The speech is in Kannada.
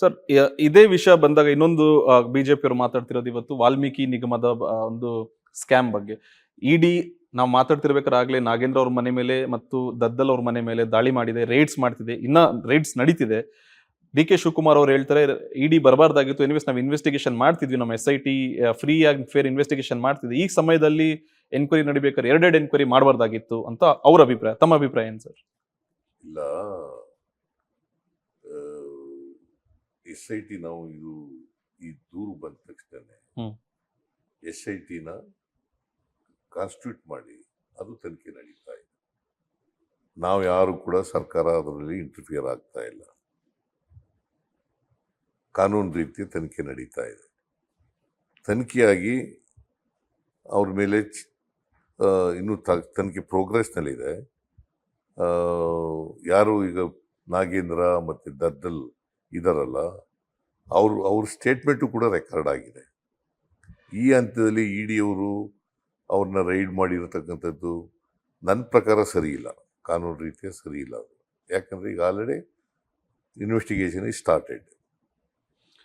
ಸರ್ ಇದೇ ವಿಷಯ ಬಂದಾಗ ಇನ್ನೊಂದು ಬಿಜೆಪಿ ಅವರು ಮಾತಾಡ್ತಿರೋದು ಇವತ್ತು ವಾಲ್ಮೀಕಿ ನಿಗಮದ ಒಂದು ಸ್ಕ್ಯಾಮ್ ಬಗ್ಗೆ. ಇಡಿ ನಾವು ಮಾತಾಡ್ತಿರ್ಬೇಕಾದ್ರೆ ಆಗ್ಲೇ ನಾಗೇಂದ್ರ ಅವ್ರ ಮನೆ ಮೇಲೆ ಮತ್ತು ದದ್ದಲ್ ಅವ್ರ ಮನೆ ಮೇಲೆ ದಾಳಿ ಮಾಡಿದೆ ರೈಡ್ಸ್ ಮಾಡ್ತಿದೆ, ಇನ್ನ ರೈಡ್ಸ್ ನಡೀತಿದೆ. ಡಿ ಕೆ ಶಿವಕುಮಾರ್ ಅವ್ರು ಹೇಳ್ತಾರೆ, ಇಡಿ ಬರಬಾರ್ದಾಗಿತ್ತು ಎನಿವೇಸ್ ನಾವು ಇನ್ವೆಸ್ಟಿಗೇಷನ್ ಮಾಡ್ತಿದ್ವಿ, ನಮ್ಮ ಎಸ್ ಐ ಟಿ ಫ್ರೀ ಆಗಿ ಫೇರ್ ಇನ್ವೆಸ್ಟಿಗೇಷನ್ ಮಾಡ್ತಿದ್ವಿ. ಈ ಸಮಯದಲ್ಲಿ ಎನ್ಕ್ವೈರಿ ನಡಿಬೇಕಾದ್ರೆ ಎರಡೆರಡು ಎನ್ಕ್ವೈರಿ ಮಾಡಬಾರ್ದಾಗಿತ್ತು ಅಂತ ಅವ್ರ ಅಭಿಪ್ರಾಯ, ತಮ್ಮ ಅಭಿಪ್ರಾಯ ಏನು ಸರ್? ಇಲ್ಲ. ಎಸ್ ಐ ಟಿ ನಾವು ಇದು ಈ ದೂರು ಬಂದ ತಕ್ಷಣ. ಎಸ್ ಐ ಟಿನ ಕಾನ್ಸ್ಟಿಟ್ಯೂಟ್ ಮಾಡಿ ಅದು ತನಿಖೆ ನಡೀತಾ ಇದೆ. ನಾವು ಯಾರು ಕೂಡ ಸರ್ಕಾರ ಅದರಲ್ಲಿ ಇಂಟರ್ಫಿಯರ್ ಆಗ್ತಾ ಇಲ್ಲ. ಕಾನೂನು ರೀತಿ ತನಿಖೆ ನಡೀತಾ ಇದೆ. ತನಿಖೆಯಾಗಿ ಅವ್ರ ಮೇಲೆ ಇನ್ನೂ ತ- ತನಿಖೆ ಪ್ರೋಗ್ರೆಸ್ನಲ್ಲಿದೆ ಆ, ಯಾರು ಈಗ ನಾಗೇಂದ್ರ ಮತ್ತು ದದ್ದಲ್ ಇದಾರಲ್ಲ ಅವರು, ಅವ್ರ ಸ್ಟೇಟ್ಮೆಂಟು ಕೂಡ ರೆಕಾರ್ಡ್ ಆಗಿದೆ. ಈ ಹಂತದಲ್ಲಿ ಇ ಡಿ ಅವರು ಅವ್ರನ್ನ ರೈಡ್ ಮಾಡಿರತಕ್ಕಂಥದ್ದು ನನ್ನ ಪ್ರಕಾರ ಸರಿ ಇಲ್ಲ. ಕಾನೂನು ರೀತಿಯ ಸರಿ ಇಲ್ಲ ಅದು. ಯಾಕಂದರೆ ಈಗ ಆಲ್ರೆಡಿ ಇನ್ವೆಸ್ಟಿಗೇಷನ್ ಈಸ್ ಸ್ಟಾರ್ಟೆಡ್